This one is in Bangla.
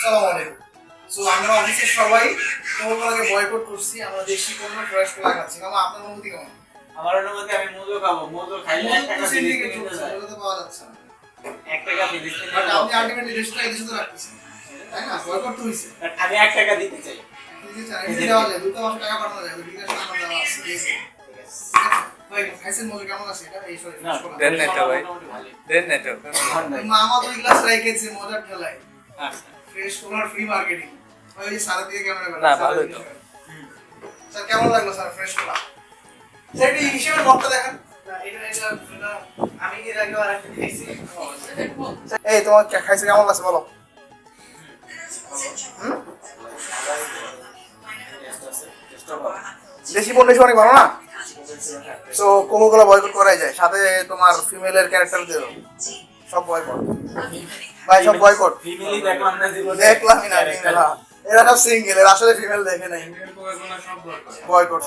আসসালামু আলাইকুম। সো আমরা অফিসের সবাই কোমলকে বয়কট করছি আমরা দেশি পণ্য কলা খাচ্ছি। আপনার অনুমতি কেমন? আমার অনুমতি আমি মধু খাব। মধু খাইলে এক টাকা যায়। পাওয়া যাচ্ছে না। এক টাকা বাট আপনি আলটিমেটলি দেশটা এই দেশে তো রাখতেছেন। তাই না? বয়কট তো But আমি এক টাকা দিতে চাই। এই যে চাইনিজ দেওয়া যায় দুটো মাসে টাকা পাঠানো যায় বিকাশ দেওয়া আছে খাইছেন কেমন আছে? এটা এই সরি দেন না ভাই। দেন না তো। নাই। মামা দুই গ্লাস রাইখেছে মজার ঠেলায়। আচ্ছা। ফ্রেশ ফ্রি মার্কেটিং ওই সারা দিয়ে ক্যামেরা না, ভালোই তো। স্যার কেমন লাগল স্যার ফ্রেশ স্যার হিসেবে মতটা দেখেন। না, এটা এটা এটা আমি এর আগে আর একটা খাইছি। এই তোমার খাইছে কেমন লাগছে বলো? হুম? দেশি পণ্য অনেক ভালো না? সো কোকোকোলা বয়কট করাই যায় সাথে তোমার ফিমেলের ক্যারেক্টার দিও। সব বয়কট ভাই সব বয়কট ফিমেলি দেখলাম না দেখলামই না ফিমেল এরা সব সিঙ্গেল এরা আসলে ফিমেল দেখে নাই। বয়কট